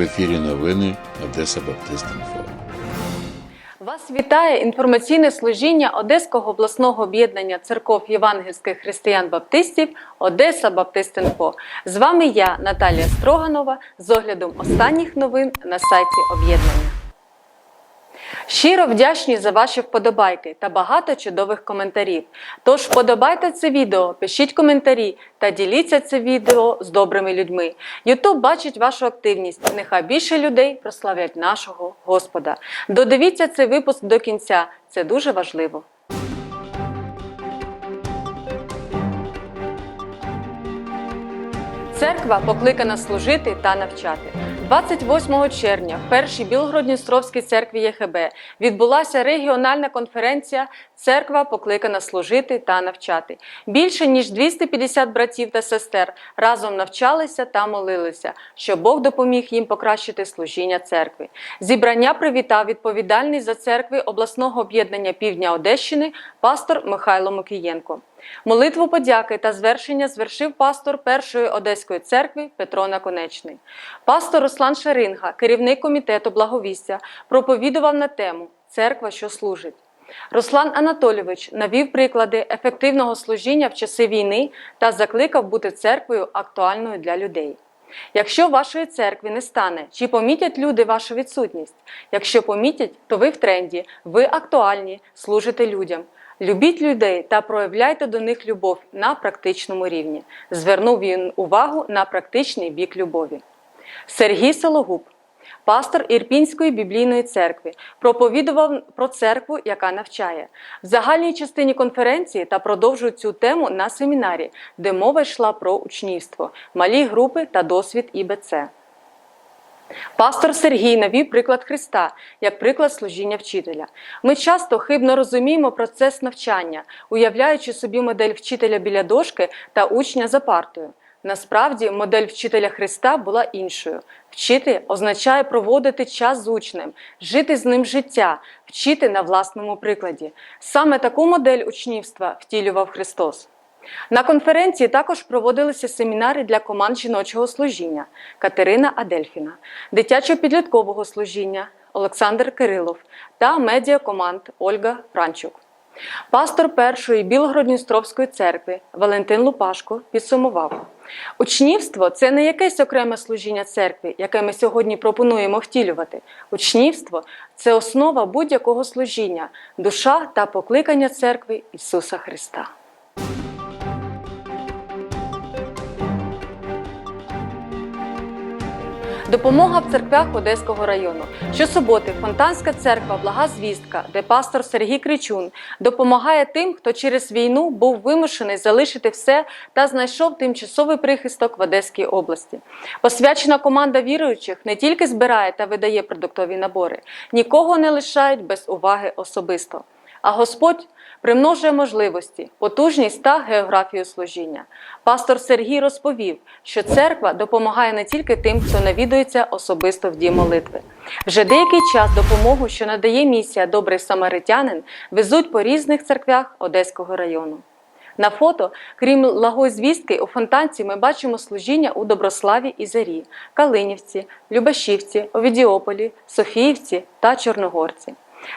В ефірі новини Одеса Баптист Інфо. Вас вітає інформаційне служіння Одеського обласного об'єднання церков євангельських християн-баптистів Одеса Баптистинфо. З вами я, Наталія Строганова, з оглядом останніх новин на сайті об'єднання. Щиро вдячні за ваші вподобайки та багато чудових коментарів. Тож вподобайте це відео, пишіть коментарі та діліться це відео з добрими людьми. Ютуб бачить вашу активність. Нехай більше людей прославлять нашого Господа. Додивіться цей випуск до кінця. Це дуже важливо. Церква покликана служити та навчати. 28 червня в першій Білгородністровській церкві ЄХБ відбулася регіональна конференція Церква покликана служити та навчати. Більше ніж 250 братів та сестер разом навчалися та молилися, щоб Бог допоміг їм покращити служіння церкви. Зібрання привітав відповідальний за церкви обласного об'єднання Півдня Одещини пастор Михайло Мокієнко. Молитву подяки та звершення звершив пастор Першої Одеської церкви Петро Наконечний. Пастор Руслан Шаринга, керівник комітету благовістя, проповідував на тему Церква, що служить. Руслан Анатолійович навів приклади ефективного служіння в часи війни та закликав бути церквою актуальною для людей. Якщо вашої церкви не стане, чи помітять люди вашу відсутність? Якщо помітять, то ви в тренді, ви актуальні, служите людям. Любіть людей та проявляйте до них любов на практичному рівні. Звернув він увагу на практичний бік любові. Сергій Сологуб, пастор Ірпінської біблійної церкви, проповідував про церкву, яка навчає. В загальній частині конференції та продовжує цю тему на семінарі, де мова йшла про учнівство, малі групи та досвід ІБЦ. Пастор Сергій навів приклад Христа як приклад служіння вчителя. Ми часто хибно розуміємо процес навчання, уявляючи собі модель вчителя біля дошки та учня за партою. Насправді, модель вчителя Христа була іншою. Вчити означає проводити час з учнем, жити з ним життя, вчити на власному прикладі. Саме таку модель учнівства втілював Христос. На конференції також проводилися семінари для команд жіночого служіння Катерина Адельфіна, дитячо-підліткового служіння Олександр Кирилов та медіакоманд Ольга Франчук. Пастор першої Білгородністровської церкви Валентин Лупашко підсумував: учнівство це не якесь окреме служіння церкви, яке ми сьогодні пропонуємо втілювати. Учнівство це основа будь-якого служіння, душа та покликання церкви Ісуса Христа. Допомога в церквях Одеського району. Щосуботи Фонтанська церква Блага Звістка, де пастор Сергій Кричун допомагає тим, хто через війну був вимушений залишити все та знайшов тимчасовий прихисток в Одеській області. Посвячена команда віруючих не тільки збирає та видає продуктові набори, нікого не лишають без уваги особисто. А Господь примножує можливості, потужність та географію служіння. Пастор Сергій розповів, що церква допомагає не тільки тим, хто навідується особисто в дім молитви. Вже деякий час допомогу, що надає місія Добрий Самаритянин, везуть по різних церквях Одеського району. На фото, крім лагої звістки, у фонтанці ми бачимо служіння у Доброславі і Зарі, Калинівці, Любашівці, Овідіополі, Софіївці та Чорногорці.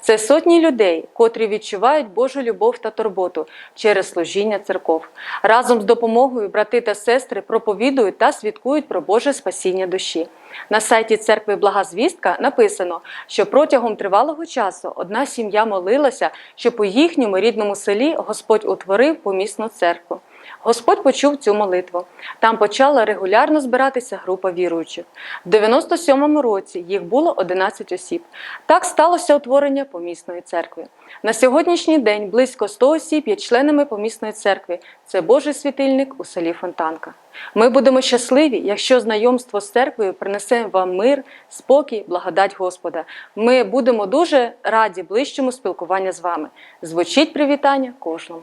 Це сотні людей, котрі відчувають Божу любов та турботу через служіння церков. Разом з допомогою брати та сестри проповідують та свідкують про Боже спасіння душі. На сайті церкви Благозвістка написано, що протягом тривалого часу одна сім'я молилася, щоб у їхньому рідному селі Господь утворив помісну церкву. Господь почув цю молитву. Там почала регулярно збиратися група віруючих. В 97-му році їх було 11 осіб. Так сталося утворення помісної церкви. На сьогоднішній день близько 100 осіб є членами помісної церкви. Це Божий світильник у селі Фонтанка. Ми будемо щасливі, якщо знайомство з церквою принесе вам мир, спокій, благодать Господа. Ми будемо дуже раді ближчому спілкуванню з вами. Звучить привітання кожному.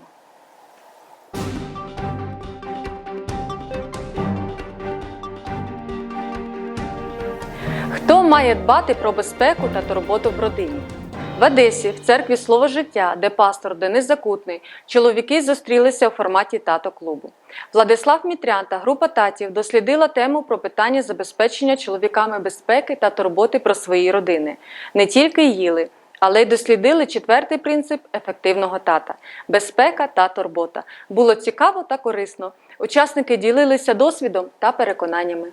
Має дбати про безпеку та турботу в родині? В Одесі, в церкві Слово життя, де пастор Денис Закутний, чоловіки зустрілися у форматі тато-клубу. Владислав Мітрян та група татів дослідила тему про питання забезпечення чоловіками безпеки та турботи про свої родини. Не тільки їли, але й дослідили четвертий принцип ефективного тата безпека та турбота. Було цікаво та корисно. Учасники ділилися досвідом та переконаннями.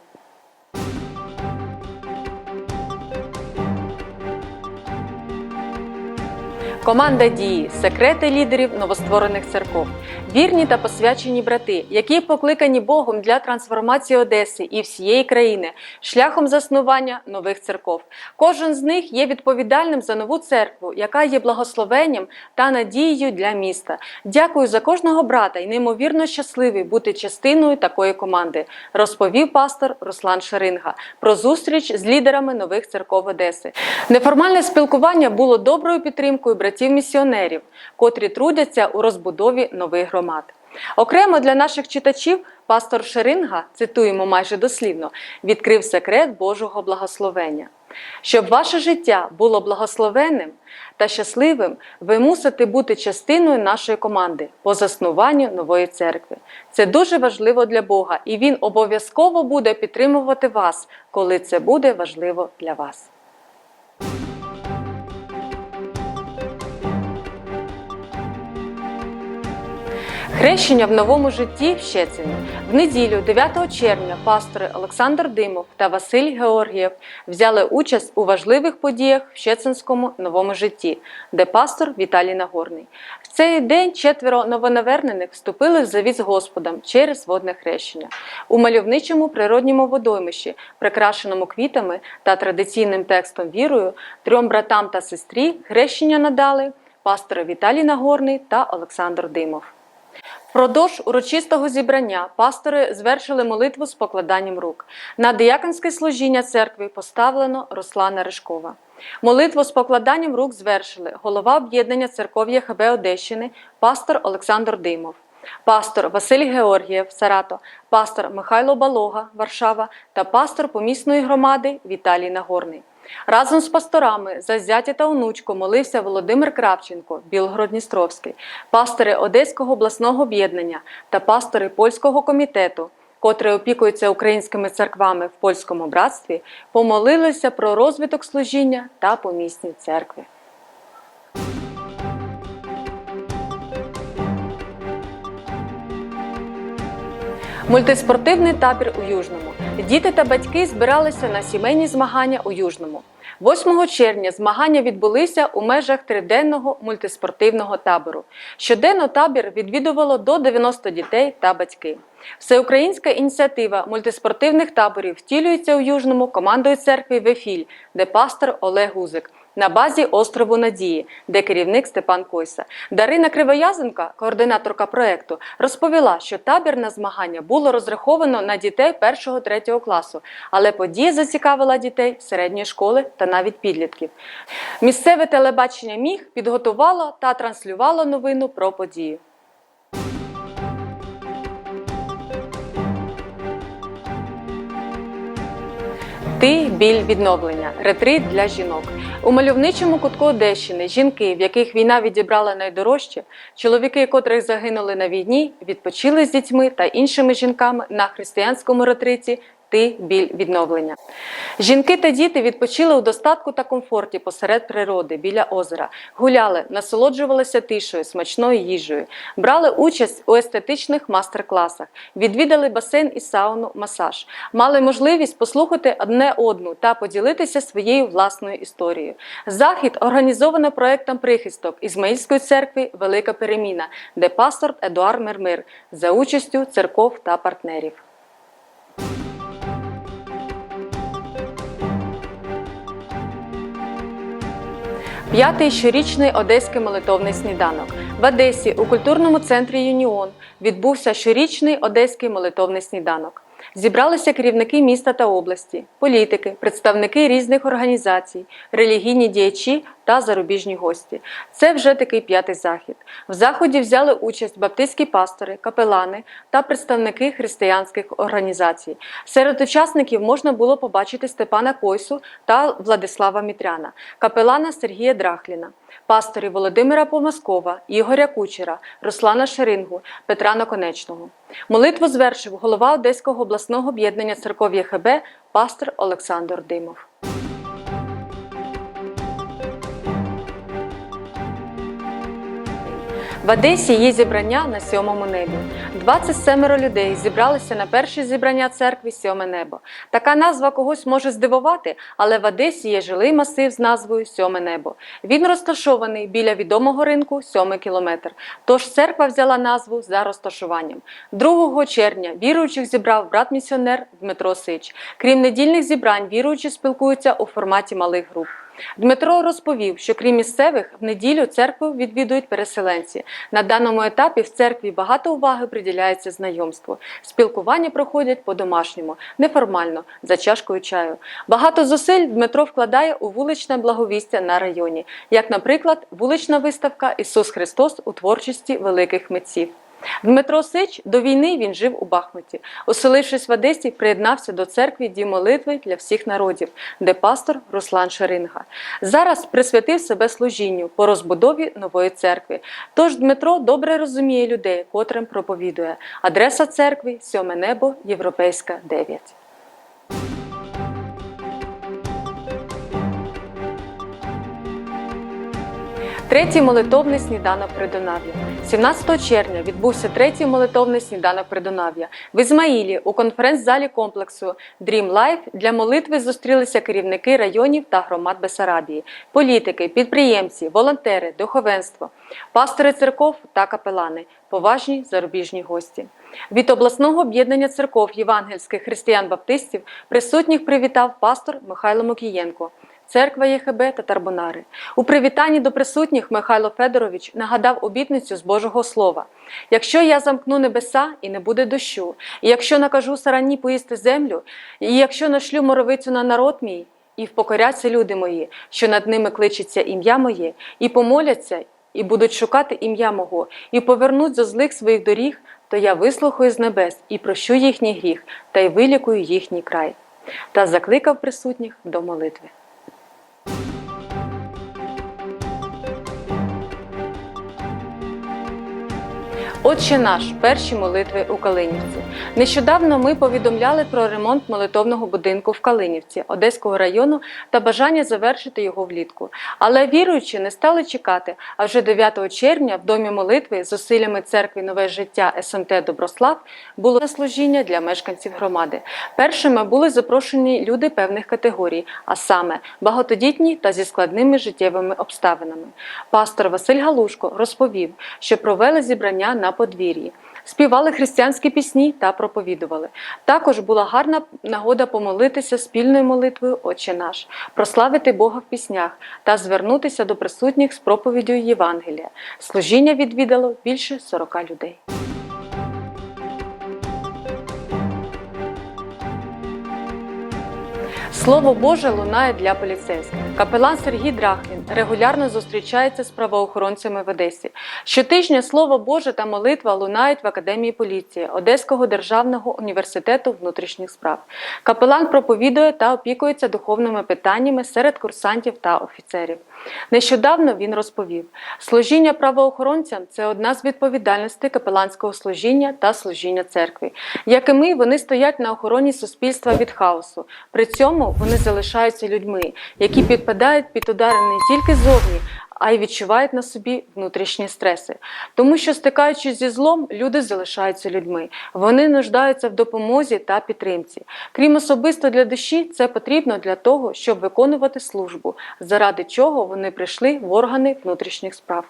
Команда дії, секрети лідерів новостворених церков, вірні та посвячені брати, які покликані Богом для трансформації Одеси і всієї країни шляхом заснування нових церков. Кожен з них є відповідальним за нову церкву, яка є благословенням та надією для міста. Дякую за кожного брата і неймовірно щасливий бути частиною такої команди, розповів пастор Руслан Шеринга про зустріч з лідерами нових церков Одеси. Неформальне спілкування було доброю підтримкою братів-місіонерів, котрі трудяться у розбудові нових громад. Окремо для наших читачів пастор Шеринга, цитуємо майже дослівно, відкрив секрет Божого благословення. Щоб ваше життя було благословенним та щасливим, ви мусите бути частиною нашої команди по заснуванню нової церкви. Це дуже важливо для Бога, і Він обов'язково буде підтримувати вас, коли це буде важливо для вас. Хрещення в новому житті в Щецині. В неділю, 9 червня, пастори Олександр Димов та Василь Георгієв взяли участь у важливих подіях в Щецинському новому житті, де пастор Віталій Нагорний. В цей день четверо новонавернених вступили в завіт з Господом через водне хрещення. У мальовничому природньому водоймищі, прикрашеному квітами та традиційним текстом вірою, трьом братам та сестрі хрещення надали пастори Віталій Нагорний та Олександр Димов. Впродовж урочистого зібрання пастори звершили молитву з покладанням рук. На дияконське служіння церкви поставлено Руслана Ришкова. Молитву з покладанням рук звершили голова об'єднання церков'я ХБ Одещини, пастор Олександр Димов, пастор Василь Георгієв, Сарато, пастор Михайло Балога, Варшава та пастор помісної громади Віталій Нагорний. Разом з пасторами за зятя та онучку молився Володимир Кравченко, Білгород-Дністровський, пастори Одеського обласного об'єднання та пастори польського комітету, котрий опікується українськими церквами в польському братстві, помолилися про розвиток служіння та помісні церкви. Мультиспортивний табір у Южному. Діти та батьки збиралися на сімейні змагання у Южному. 8 червня змагання відбулися у межах триденного мультиспортивного табору. Щоденно табір відвідувало до 90 дітей та батьки. Всеукраїнська ініціатива мультиспортивних таборів втілюється у Южному командою церкви Вефіль, де пастор Олег Гузик. На базі острову Надії, де керівник Степан Койса. Дарина Кривоязенка, координаторка проекту, розповіла, що табір на змагання було розраховано на дітей 1-3 класу, але подія зацікавила дітей середньої школи та навіть підлітків. Місцеве телебачення міг підготувало та транслювало новину про подію. Ти біль відновлення, ретрит для жінок. У мальовничому кутку Одещини жінки, в яких війна відібрала найдорожче, чоловіки, котрих загинули на війні, відпочили з дітьми та іншими жінками на християнському ретриті ти біль відновлення. Жінки та діти відпочили у достатку та комфорті посеред природи біля озера, гуляли, насолоджувалися тишою, смачною їжею, брали участь у естетичних мастер-класах, відвідали басейн і сауну, масаж, мали можливість послухати одне одну та поділитися своєю власною історією. Захід організовано проектом прихисток Ізмаїльської церкви Велика Переміна, де пастор Едуард Мермир за участю церков та партнерів. П'ятий щорічний одеський молитовний сніданок. В Одесі у культурному центрі Юніон відбувся щорічний одеський молитовний сніданок. Зібралися керівники міста та області, політики, представники різних організацій, релігійні діячі та зарубіжні гості. Це вже такий п'ятий захід. В заході взяли участь баптистські пастори, капелани та представники християнських організацій. Серед учасників можна було побачити Степана Койсу та Владислава Мітряна, капелана Сергія Драхліна, пасторів Володимира Помаскова, Ігоря Кучера, Руслана Шерингу, Петра Наконечного. Молитву звершив голова Одеського обласного об'єднання церков ЄХБ пастор Олександр Димов. В Одесі є зібрання на сьомому небі. 27 людей зібралися на перше зібрання церкви Сьоме небо. Така назва когось може здивувати, але в Одесі є жилий масив з назвою Сьоме небо. Він розташований біля відомого ринку сьомий кілометр. Тож церква взяла назву за розташуванням. 2 червня віруючих зібрав брат-місіонер Дмитро Сич. Крім недільних зібрань, віруючі спілкуються у форматі малих груп. Дмитро розповів, що крім місцевих, в неділю церкву відвідують переселенці. На даному етапі в церкві багато уваги приділяється знайомству. Спілкування проходять по-домашньому, неформально, за чашкою чаю. Багато зусиль Дмитро вкладає у вуличне благовістя на районі, як, наприклад, вулична виставка Ісус Христос у творчості великих митців. Дмитро Сич до війни він жив у Бахмуті. Оселившись в Одесі, приєднався до церкви дій молитви для всіх народів, де пастор Руслан Шеринга. Зараз присвятив себе служінню по розбудові нової церкви. Тож Дмитро добре розуміє людей, котрим проповідує. Адреса церкви Сьоме небо, Європейська 9. Третій молитовний сніданок Придонав'я. 17 червня відбувся третій молитовний сніданок Придонав'я. В Ізмаїлі у конференц-залі комплексу Dream Life для молитви зустрілися керівники районів та громад Бесарабії, політики, підприємці, волонтери, духовенство, пастори церков та капелани, поважні зарубіжні гості. Від обласного об'єднання церков євангельських християн-баптистів присутніх привітав пастор Михайло Мокієнко. Церква ЄХБ та Тарбонари. У привітанні до присутніх Михайло Федорович нагадав обітницю з Божого Слова: якщо я замкну небеса і не буде дощу, і якщо накажу сарані поїсти землю, і якщо нашлю моровицю на народ мій, і впокоряться люди мої, що над ними кличеться ім'я моє, і помоляться, і будуть шукати ім'я мого, і повернуть зо злих своїх доріг, то я вислухаю з небес і прощу їхній гріх, та й вилікую їхній край. Та закликав присутніх до молитви. Отче наш, перші молитви у Калинівці. Нещодавно ми повідомляли про ремонт молитовного будинку в Калинівці Одеського району та бажання завершити його влітку. Але віруючі не стали чекати. А вже 9 червня в домі молитви з усиллями церкви Нове життя СМТ Доброслав було служіння для мешканців громади. Першими були запрошені люди певних категорій, а саме багатодітні та зі складними життєвими обставинами. Пастор Василь Галушко розповів, що провели зібрання на подвір'ї. Співали християнські пісні та проповідували. Також була гарна нагода помолитися спільною молитвою Отче наш, прославити Бога в піснях та звернутися до присутніх з проповіддю Євангелія. Служіння відвідало більше 40 людей. Слово Боже лунає для поліцейських. Капелан Сергій Драхлін регулярно зустрічається з правоохоронцями в Одесі. Щотижня Слово Боже та молитва лунають в Академії поліції Одеського державного університету внутрішніх справ. Капелан проповідує та опікується духовними питаннями серед курсантів та офіцерів. Нещодавно він розповів: служіння правоохоронцям це одна з відповідальностей капеланського служіння та служіння церкви. Як і ми, вони стоять на охороні суспільства від хаосу. При цьому вони залишаються людьми, які підпадають під удари не тільки зовні. А й відчувають на собі внутрішні стреси, тому що стикаючись зі злом, люди залишаються людьми. Вони нуждаються в допомозі та підтримці. Крім особисто для душі, це потрібно для того, щоб виконувати службу, заради чого вони прийшли в органи внутрішніх справ.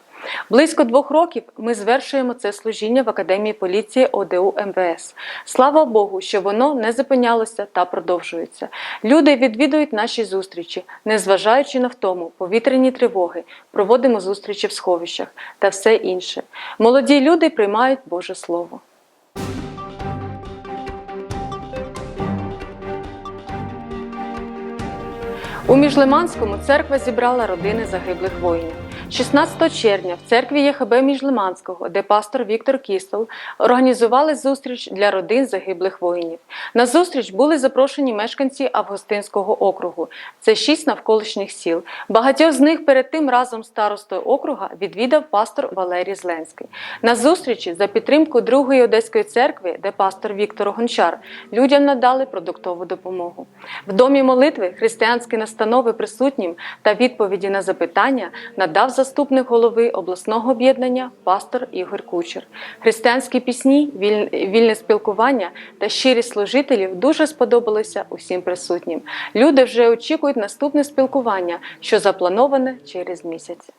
Близько двох років ми звершуємо це служіння в Академії поліції ОДУ МВС. Слава Богу, що воно не зупинялося та продовжується. Люди відвідують наші зустрічі, незважаючи на втому, повітряні тривоги, проводимо зустрічі в сховищах та все інше. Молоді люди приймають Боже Слово. У Міжлиманському церква зібрала родини загиблих воїнів. 16 червня в церкві ЄХБ Міжлиманського, де пастор Віктор Кістел, організували зустріч для родин загиблих воїнів. На зустріч були запрошені мешканці Августинського округу. Це шість навколишніх сіл. Багатьох з них перед тим разом старостою округа відвідав пастор Валерій Зленський. На зустрічі за підтримку Другої Одеської церкви, де пастор Віктор Гончар, людям надали продуктову допомогу. В домі молитви християнські настанови присутнім та відповіді на запитання надав заступник голови обласного об'єднання пастор Ігор Кучер. Християнські пісні, вільне спілкування та щирість служителів дуже сподобалися усім присутнім. Люди вже очікують наступне спілкування, що заплановане через місяць.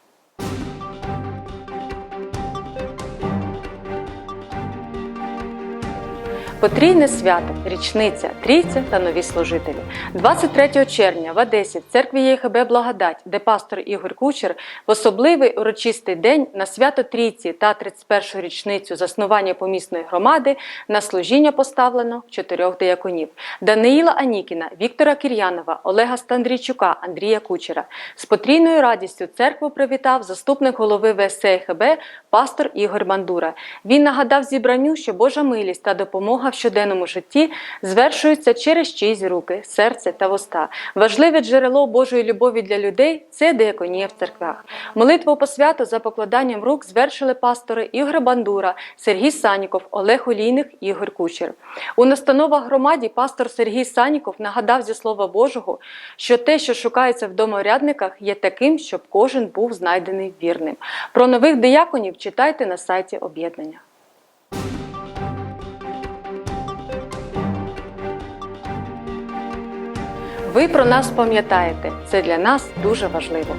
Потрійне свято, річниця, трійця та нові служителі. 23 червня в Одесі в церкві ЄХБ Благодать, де пастор Ігор Кучер в особливий урочистий день на свято Трійці та 31 річницю заснування помісної громади на служіння поставлено чотирьох дияконів: Даниїла Анікіна, Віктора Кір'янова, Олега Стандрійчука, Андрія Кучера. З потрійною радістю церкву привітав заступник голови ВСЕХБ пастор Ігор Бандура. Він нагадав зібранню, що Божа милість та допомога в щоденному житті звершуються через чиїсь руки, серце та вуста. Важливе джерело Божої любові для людей це дияконія в церквах. Молитву по святу за покладанням рук звершили пастори Ігор Бандура, Сергій Саніков, Олег Олійник, Ігор Кучер. У настановах громаді пастор Сергій Саніков нагадав зі слова Божого, що те, що шукається в доморядниках, є таким, щоб кожен був знайдений вірним. Про нових дияконів читайте на сайті об'єднання. Ви про нас пам'ятаєте, це для нас дуже важливо.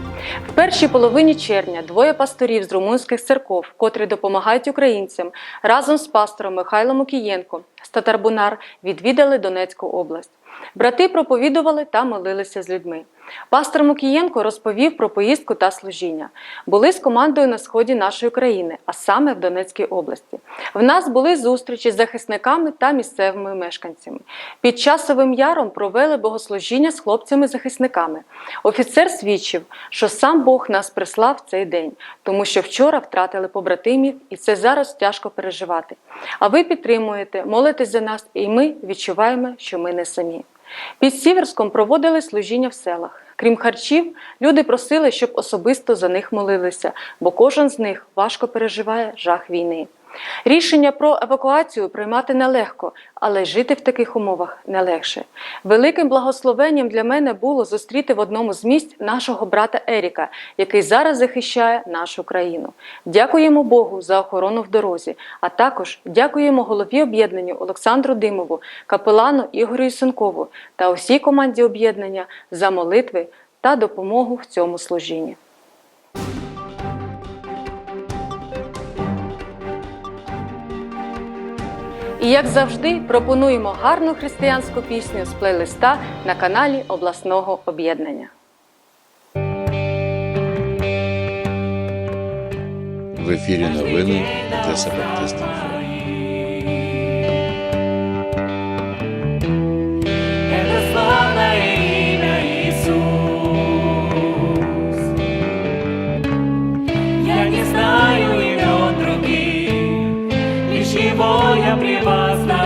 В першій половині червня двоє пасторів з румунських церков, котрі допомагають українцям, разом з пастором Михайлом Окієнко з Татарбунар відвідали Донецьку область. Брати проповідували та молилися з людьми. Пастор Мукієнко розповів про поїздку та служіння. Були з командою на сході нашої країни, а саме в Донецькій області. В нас були зустрічі з захисниками та місцевими мешканцями. Під часовим яром провели богослужіння з хлопцями-захисниками. Офіцер свідчив, що сам Бог нас прислав цей день, тому що вчора втратили побратимів, і це зараз тяжко переживати. А ви підтримуєте, молитесь за нас, і ми відчуваємо, що ми не самі. Під Сіверськом проводили служіння в селах. Крім харчів, люди просили, щоб особисто за них молилися, бо кожен з них важко переживає жах війни. Рішення про евакуацію приймати нелегко, але жити в таких умовах не легше. Великим благословенням для мене було зустріти в одному з місць нашого брата Еріка, який зараз захищає нашу країну. Дякуємо Богу за охорону в дорозі, а також дякуємо голові об'єднання Олександру Димову, капелану Ігорю Ісенкову та усій команді об'єднання за молитви та допомогу в цьому служінні. Як завжди, пропонуємо гарну християнську пісню з плейлиста на каналі обласного об'єднання. В ефірі новини Одеса Баптист Інфо. Боя я